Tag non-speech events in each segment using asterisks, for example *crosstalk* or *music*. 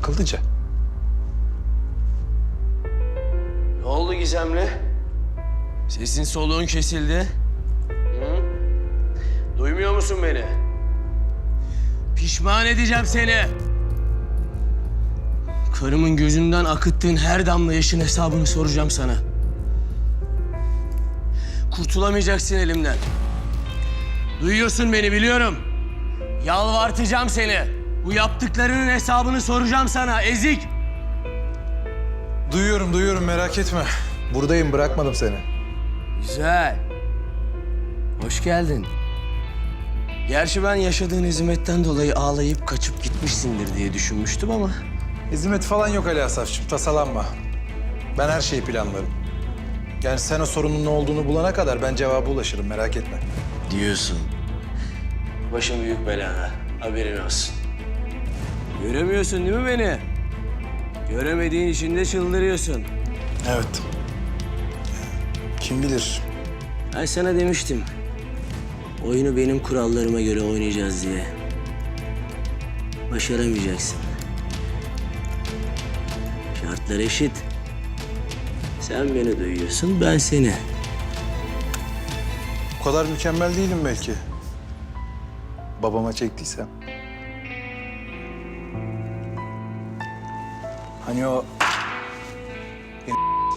Akıllıca. Ne oldu Gizemli? Sesin soluğun kesildi. Hı? Duymuyor musun beni? Pişman edeceğim seni. Karımın gözünden akıttığın her damla yaşın hesabını soracağım sana. Kurtulamayacaksın elimden. Duyuyorsun beni biliyorum. Yalvartacağım seni. Bu yaptıklarının hesabını soracağım sana ezik. Duyuyorum, duyuyorum merak etme. Buradayım, bırakmadım seni. Güzel. Hoş geldin. Gerçi ben yaşadığın hizmetten dolayı ağlayıp kaçıp gitmişsindir diye düşünmüştüm ama... Hizmet falan yok Ali Asaf'cığım, tasalanma. Ben her şeyi planlarım. Yani sen o sorunun ne olduğunu bulana kadar ben cevaba ulaşırım, merak etme. Diyorsun. Başım büyük belada. Haberin olsun. Göremiyorsun değil mi beni? Göremediğin için de çıldırıyorsun. Evet. Kim bilir? Ben sana demiştim. Oyunu benim kurallarıma göre oynayacağız diye. Başaramayacaksın. Şartlar eşit. Sen beni duyuyorsun, ben seni. Bu kadar mükemmel değilim belki. Babama çektiysem. Hani o *laughs*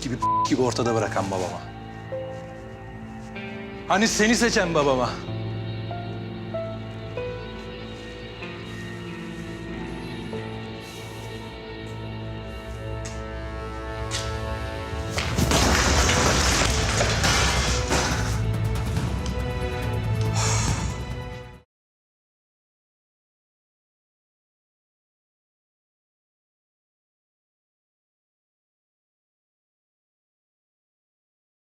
gibi *laughs* gibi ortada bırakan babama. Hani seni seçen babama.